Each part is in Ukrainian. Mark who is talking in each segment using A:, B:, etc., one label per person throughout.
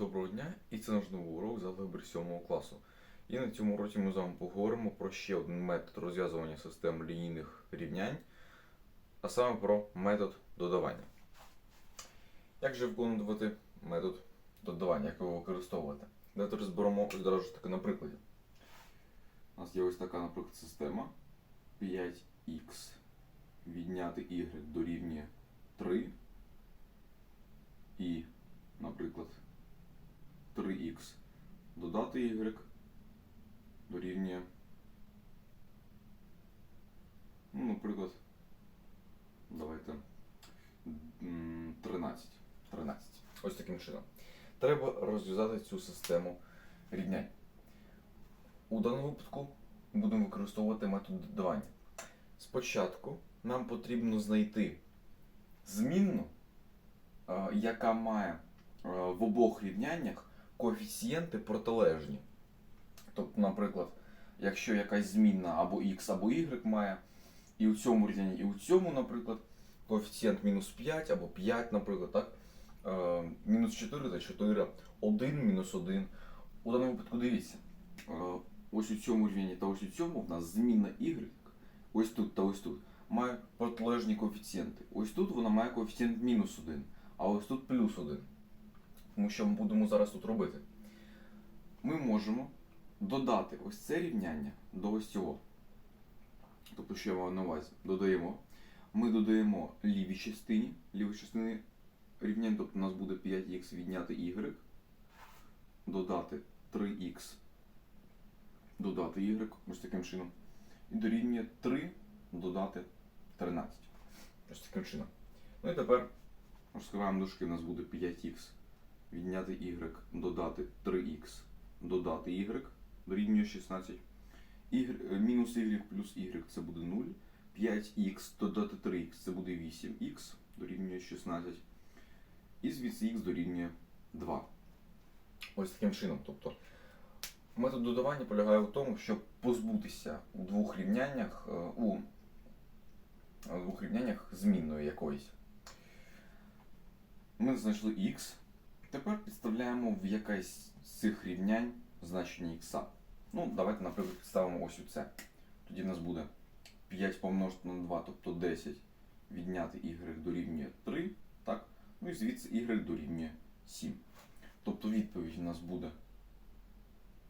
A: Доброго дня, і це наш новий урок з алгебри 7 класу. І на цьому уроці ми з вами поговоримо про ще один метод розв'язування систем лінійних рівнянь, а саме про метод додавання. Як же виконувати метод додавання, як його використовувати? Давайте розберемо одразу ж на прикладі. У нас є ось така, наприклад, система 5х відняти y дорівнює 3 і, наприклад, 3х додати y дорівнює, ну, наприклад, давайте 13. 13. Ось таким чином. Треба розв'язати цю систему рівнянь. У даному випадку будемо використовувати метод додавання. Спочатку нам потрібно знайти змінну, е, яка має е, в обох рівняннях коефіцієнти протилежні. Тобто, наприклад, якщо якась змінна або x, або y має, і у цьому рівнянні, і у цьому, наприклад, коефіцієнт мінус 5 або 5, наприклад, так? Е, мінус 4 та 4, 1 мінус 1. У даному випадку дивіться. Е, ось у цьому рівнянні та ось у цьому в нас змінна y, ось тут та ось тут, має протилежні коефіцієнти. Ось тут вона має коефіцієнт мінус 1, а ось тут плюс 1. Тому що ми будемо зараз тут робити. Ми можемо додати ось це рівняння до ось цього. Тобто, що я маю на увазі? Додаємо. Ми додаємо лівій частині, лівій частини рівняння, тобто у нас буде 5х відняти y, додати 3х, додати y, ось таким чином. І дорівнює 3 додати 13. Ось таким чином. Ну і тепер розкриваємо дужки, у нас буде 5х відняти y, додати 3х, додати y, дорівнює 16. Y, е, мінус y плюс y це буде 0. 5х додати 3х це буде 8х, дорівнює 16. І звідси х дорівнює 2. Ось таким чином. Тобто метод додавання полягає в тому, щоб позбутися у двох рівняннях е, у е, двох рівняннях змінної якоїсь. Ми знайшли х. Тепер підставляємо в якесь з цих рівнянь значення х. Ну, давайте, наприклад, підставимо ось у це. Тоді в нас буде 5 помножити на 2, тобто 10, відняти y дорівнює 3, так? Ну і звідси y дорівнює 7. Тобто відповідь у нас буде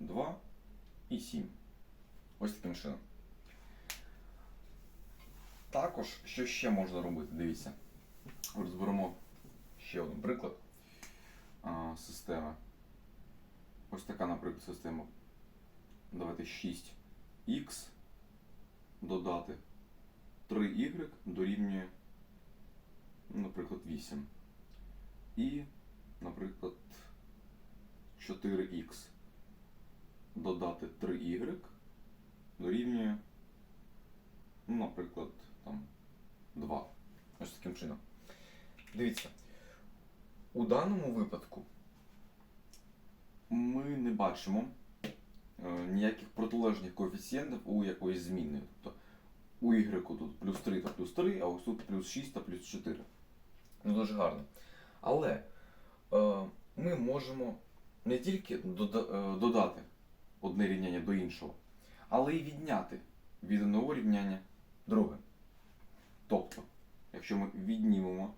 A: 2 і 7. Ось таким чином. Також, що ще можна робити? Дивіться. Розберемо ще один приклад а, системи. Ось така, наприклад, система. Давайте 6х додати 3y дорівнює, наприклад, 8. І, наприклад, 4х додати 3y дорівнює, наприклад, там 2. Ось таким чином. Дивіться, у даному випадку ми не бачимо е, ніяких протилежних коефіцієнтів у якоїсь зміни. Тобто у y тут плюс 3 та плюс 3, а ось тут плюс 6 та плюс 4. Ну, дуже гарно. Але е, ми можемо не тільки е, додати одне рівняння до іншого, але й відняти від одного рівняння друге. Тобто, якщо ми віднімемо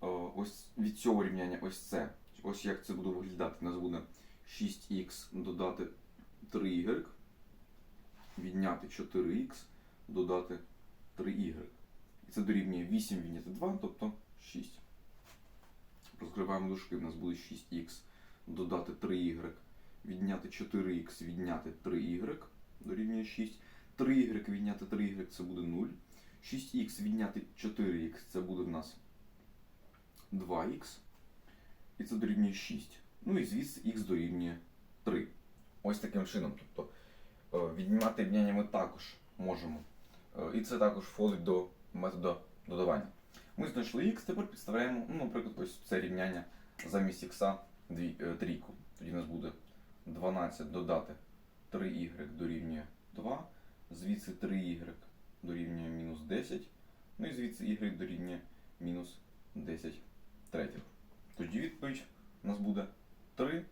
A: ось від цього рівняння ось це, ось як це буде виглядати, у нас буде 6х додати 3y, відняти 4х, додати 3y. І це дорівнює 8 відняти 2, тобто 6. Розкриваємо дужки, у нас буде 6х додати 3y, відняти 4х, відняти 3y, дорівнює 6. 3y відняти 3y це буде 0. 6х відняти 4х це буде в нас 2х. І це дорівнює 6. Ну і звідси х дорівнює 3. Ось таким чином. Тобто е, віднімати рівняння ми також можемо. Е, І це також входить до методу додавання. Ми знайшли х, тепер підставляємо, ну, наприклад, ось це рівняння замість х дві- е, трійку. Тоді у нас буде 12 додати 3y дорівнює 2, звідси 3y дорівнює мінус 10, ну і звідси y дорівнює мінус 10 третіх. Тоді відповідь у нас буде 3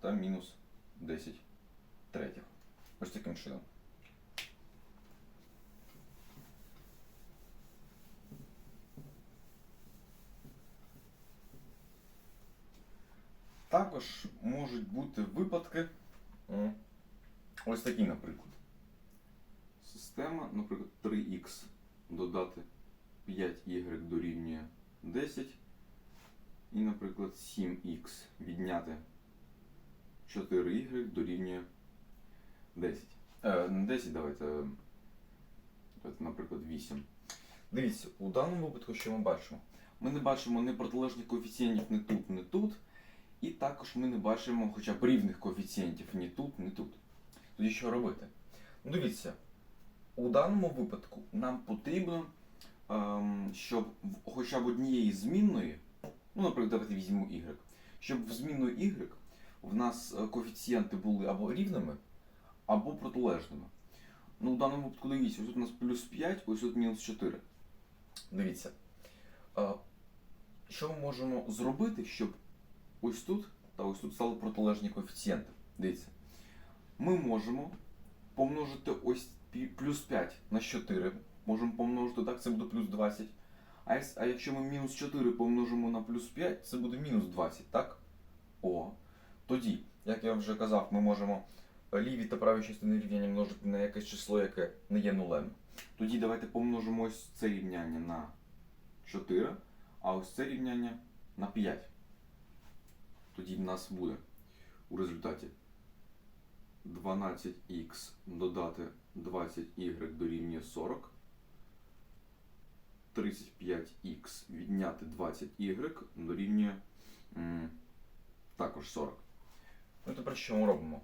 A: та мінус 10 третіх. Ось таким чином. Також можуть бути випадки, ось такі, наприклад. Система, наприклад, 3х додати 5y дорівнює 10. І, наприклад, 7х відняти 4y дорівнює 10. Е, не 10, давайте, давайте, наприклад, 8. Дивіться, у даному випадку, що ми бачимо? Ми не бачимо ні протилежних коефіцієнтів ні тут, ні тут. І також ми не бачимо хоча б рівних коефіцієнтів ні тут, ні тут. Тоді що робити? Ну, дивіться, у даному випадку нам потрібно, ем, щоб хоча б однієї змінної, ну, наприклад, давайте візьмемо y, щоб в змінну y в нас е, коефіцієнти були або рівними, або протилежними. Ну, в даному випадку дивіться, ось тут у нас плюс 5, ось тут мінус 4. Дивіться. е, Що ми можемо зробити, щоб ось тут та ось тут стали протилежні коефіцієнти? Дивіться. Ми можемо помножити ось плюс 5 на 4. Можемо помножити так, це буде плюс 20. А, якщо ми мінус 4 помножимо на плюс 5, це буде мінус 20, так? О. Тоді, як я вже казав, ми можемо ліві та праві частини рівняння множити на якесь число, яке не є нулем. Тоді давайте помножимо ось це рівняння на 4, а ось це рівняння на 5. Тоді в нас буде у результаті 12х додати 20y дорівнює 40. 35х відняти 20y дорівнює також 40. Ну тепер що ми робимо?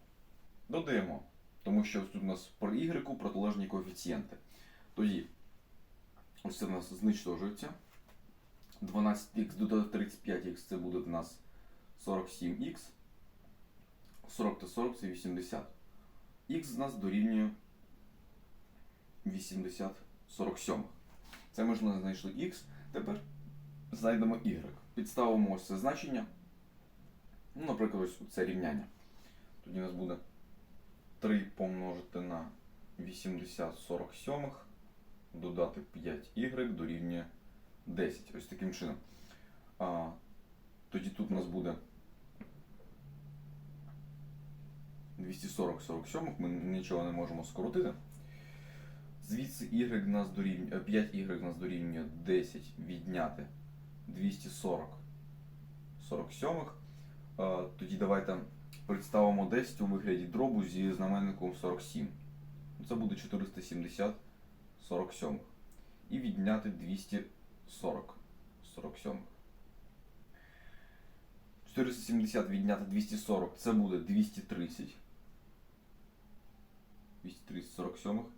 A: Додаємо, тому що тут у нас про y протилежні коефіцієнти. Тоді ось це в нас знищується. 12х додати 35х це буде в нас 47х. 40 та 40 це 80. Х з нас дорівнює 80 47. Це ми ж не знайшли х. Тепер знайдемо y. Підставимо ось це значення. Ну, наприклад, ось це рівняння. Тоді у нас буде 3 помножити на 80 47, додати 5y дорівнює 10. Ось таким чином. А, тоді тут у нас буде 240 47, ми нічого не можемо скоротити. Звідси y нас дорівнює 5y нас дорівнює 10 відняти 240 47. Е, Тоді давайте представимо 10 у вигляді дробу зі знаменником 47. Це буде 470 47. І відняти 240 47. 470 відняти 240 це буде 230. 230 47.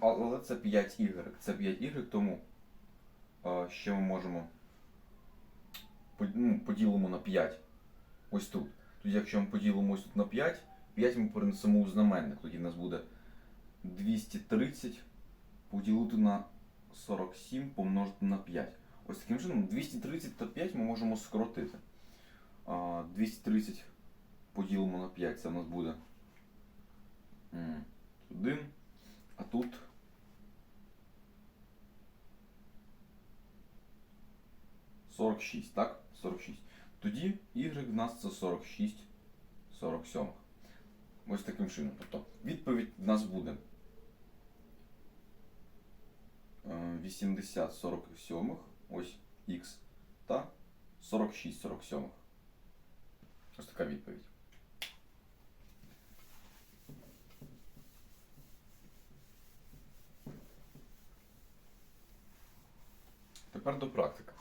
A: Але це 5y. Це 5y, тому е, ще ми можемо ну, поділимо на 5 ось тут. Тоді, якщо ми поділимо ось тут на 5, 5 ми перенесемо у знаменник. Тоді в нас буде 230 поділити на 47 помножити на 5. Ось таким чином 230 та 5 ми можемо скоротити. 230 поділимо на 5, це в нас буде 1. А тут Сорок шість, так? 46. Тоді y в нас це 46 47. Ось таким чином. Тобто відповідь в нас буде е, 80 47, ось x, та 46 47. Ось така відповідь. Тепер до практики.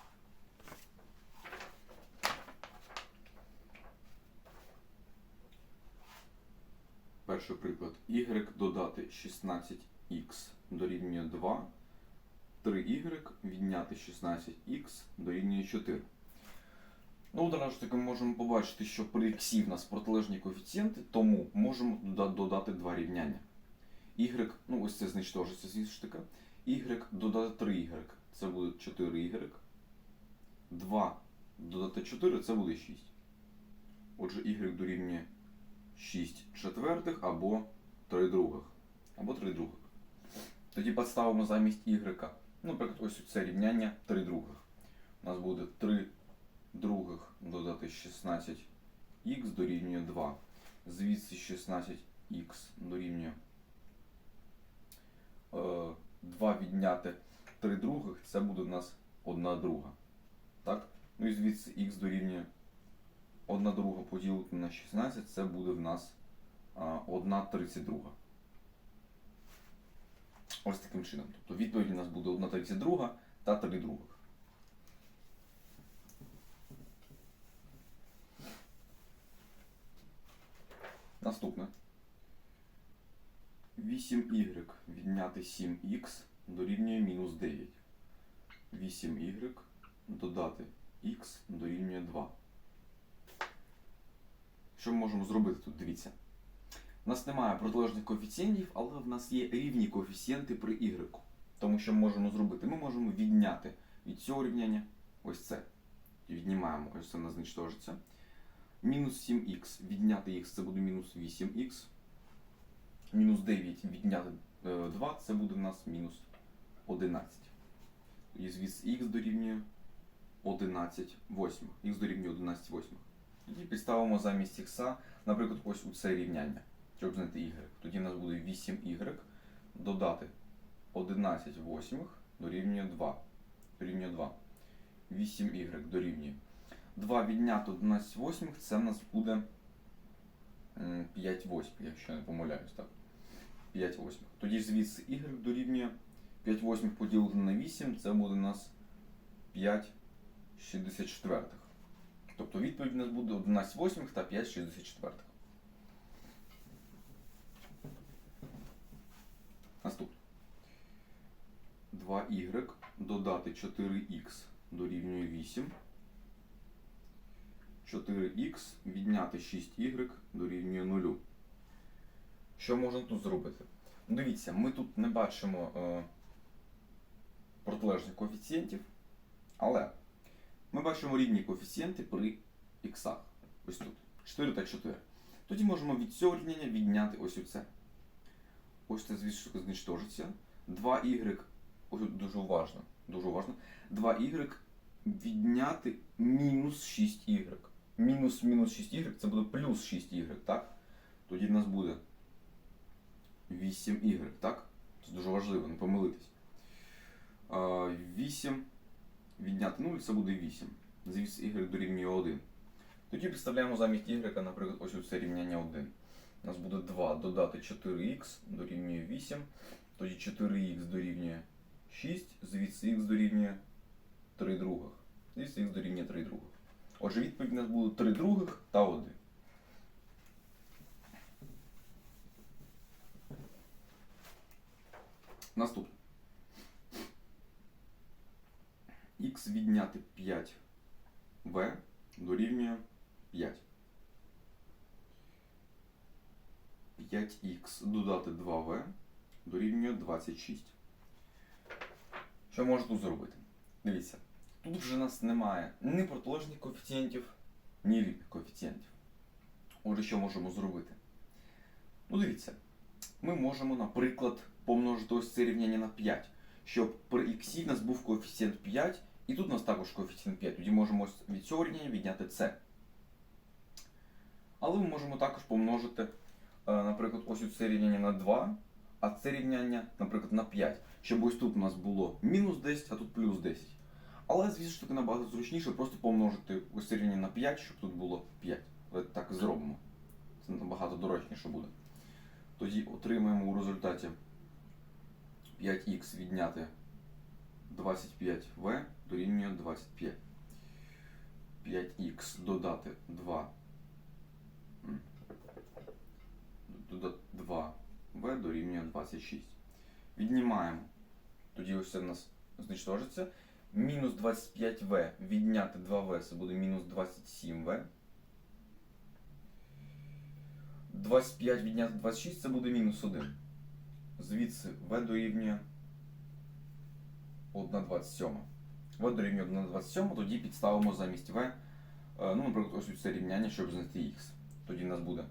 A: Перший приклад. y додати 16x дорівнює 2. 3y відняти 16x дорівнює 4. Ну, одразу ж таки ми можемо побачити, що при x в нас протилежні коефіцієнти, тому можемо додати два рівняння. y, ну ось це знищується звісно ж таки. y додати 3y, це буде 4y. 2 додати 4 це буде 6. Отже, y дорівнює 6 четвертих або 3 других. Або 3 других. Тоді підставимо замість y. Наприклад, ось це рівняння 3 других. У нас буде 3 других додати 16х дорівнює 2. Звідси 16х дорівнює е, 2 відняти 3 других, це буде у нас 1 друга. Так? Ну і звідси х дорівнює 1 друга поділити на 16, це буде в нас а, 1 32. Ось таким чином. Тобто відповідь у нас буде 1 32 та 3 других. Наступне. 8y відняти 7х дорівнює мінус 9. 8y додати х дорівнює 2. Що ми можемо зробити тут? Дивіться. У нас немає протилежних коефіцієнтів, але в нас є рівні коефіцієнти при y. Тому що ми можемо зробити? Ми можемо відняти від цього рівняння ось це. І віднімаємо, ось це в нас знищтожиться. Мінус 7х відняти х це буде мінус 8х. Мінус 9 відняти е, 2 це буде в нас мінус 11. І звідси х дорівнює 11 восьмих. Х дорівнює 11 восьмих. Тоді підставимо замість х, наприклад, ось у це рівняння, щоб знайти y. Тоді в нас буде 8y додати 11 восьмих дорівнює 2. Дорівнює 2. 8y дорівнює 2 відняти 11 восьмих, це в нас буде м, 5 восьмих, якщо не помиляюсь, так? 5 восьмих. Тоді звідси y дорівнює 5 восьмих поділити на 8, це буде у нас 5 64. Тобто відповідь у нас буде 11 восьмих та 5 64. Наступне. 2y додати 4х дорівнює 8. 4х відняти 6y дорівнює 0. Що можна тут зробити? Дивіться, ми тут не бачимо е, протилежних коефіцієнтів, але ми бачимо рівні коефіцієнти при х. Ось тут. 4 та 4. Тоді можемо від цього рівняння відняти ось оце. Ось це звідси знищтожиться. 2y, ось тут дуже уважно, дуже уважно. 2y відняти мінус 6y. Мінус мінус 6y це буде плюс 6y, так? Тоді в нас буде 8y, так? Це дуже важливо, не помилитись. А, 8 відняти 0 це буде 8. Звідси y дорівнює 1. Тоді підставляємо замість y, наприклад, ось це рівняння 1. У нас буде 2 додати 4х дорівнює 8. Тоді 4х дорівнює 6, звідси х дорівнює 3 других. Звідси х дорівнює 3 других. Отже, відповідь у нас буде 3 других та 1. Наступне. Х відняти 5v дорівнює 5. 5х додати 2v дорівнює 26. Що можна тут зробити? Дивіться, тут вже у нас немає ні протилежних коефіцієнтів, ні рівних коефіцієнтів. Отже, що можемо зробити? Ну, дивіться, ми можемо, наприклад, помножити ось це рівняння на 5, щоб при х в нас був коефіцієнт 5, і тут у нас також коефіцієнт 5. Тоді можемо від цього рівняння відняти це. Але ми можемо також помножити, е, наприклад, ось це рівняння на 2, а це рівняння, наприклад, на 5. Щоб ось тут у нас було мінус 10, а тут плюс 10. Але, звісно таки, набагато зручніше просто помножити ось це рівняння на 5, щоб тут було 5. Давайте так зробимо. Це набагато дорожніше буде. Тоді отримаємо у результаті 5х відняти 25v дорівнює 25. 5х додати 2. Додати 2v дорівнює 26. Віднімаємо. Тоді ось це в нас знищожиться. Мінус 25v відняти 2v це буде мінус 27v. 25 відняти 26 це буде мінус 1. Звідси v дорівнює 1,27. v дорівнює 1,27, тоді підставимо замість v Е, Ну, наприклад, ось це рівняння, щоб знайти х. Тоді в нас буде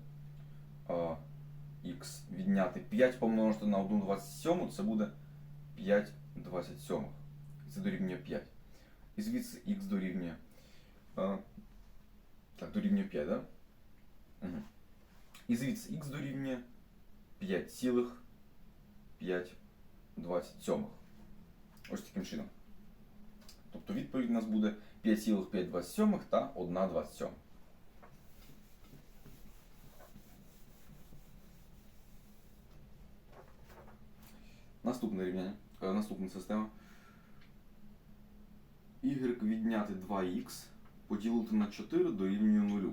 A: х відняти 5 помножити на 1 27, це буде 5 27. І це дорівнює 5. І звідси х дорівнює. е, Так, дорівнює 5, так? Да? Угу. І звідси х дорівнює 5,527. Ось таким чином. Тобто відповідь у нас буде 5,527 та 1,27. Наступне рівняння, е, наступна система. Y відняти 2х поділити на 4 дорівнює 0.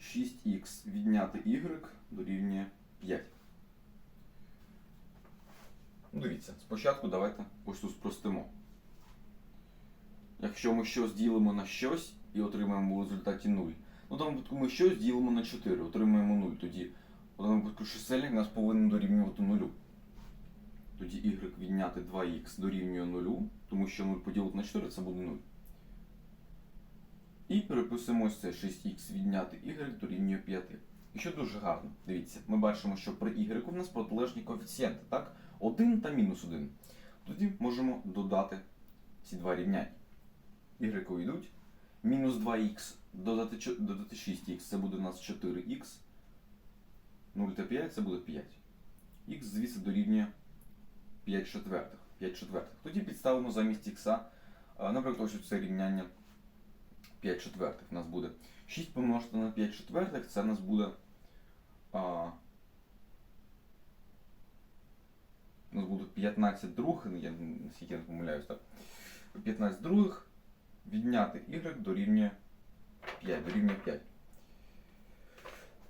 A: 6х відняти y дорівнює 5. Ну, дивіться, спочатку давайте ось тут спростимо. Якщо ми щось ділимо на щось і отримаємо в результаті 0, ну в даному випадку ми щось ділимо на 4, отримаємо 0. Тоді в даному випадку чисельник нас повинен дорівнювати 0. Тоді y відняти 2х дорівнює 0, тому що 0 поділити на 4 це буде 0. І переписуємо ось це 6х відняти y дорівнює 5. І що дуже гарно, дивіться, ми бачимо, що при y у нас протилежні коефіцієнти, так? 1 та мінус 1. Тоді можемо додати ці два рівняння. Y йдуть. Мінус 2х додати, додати 6х, це буде у нас 4х. 0 та 5 це буде 5. Х звідси дорівнює 5 четвертих. 5 четвертих. Тоді підставимо замість х, наприклад, ось це рівняння 5 четвертих. У нас буде 6 помножити на 5 четвертих, це у нас буде. А, у нас буде 15 других, я наскільки не помиляюсь, так? 15 других відняти y дорівнює 5, дорівнює 5.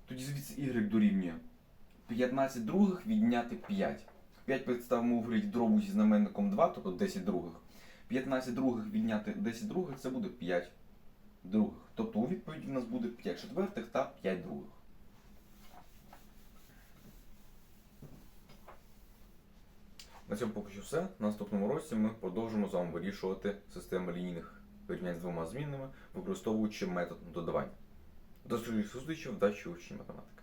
A: Тоді звідси y дорівнює 15 других відняти 5. 5 представимо у вигляді дробу зі знаменником 2, тобто 10 других. 15 других відняти 10 других це буде 5 других. Тобто у відповіді в нас буде 5 четвертих та 5 других. На цьому поки що все. На наступному році ми продовжимо з вами вирішувати систему лінійних вирівнянь з двома змінними, використовуючи метод додавання. До зустрічі, вдачі учні математики.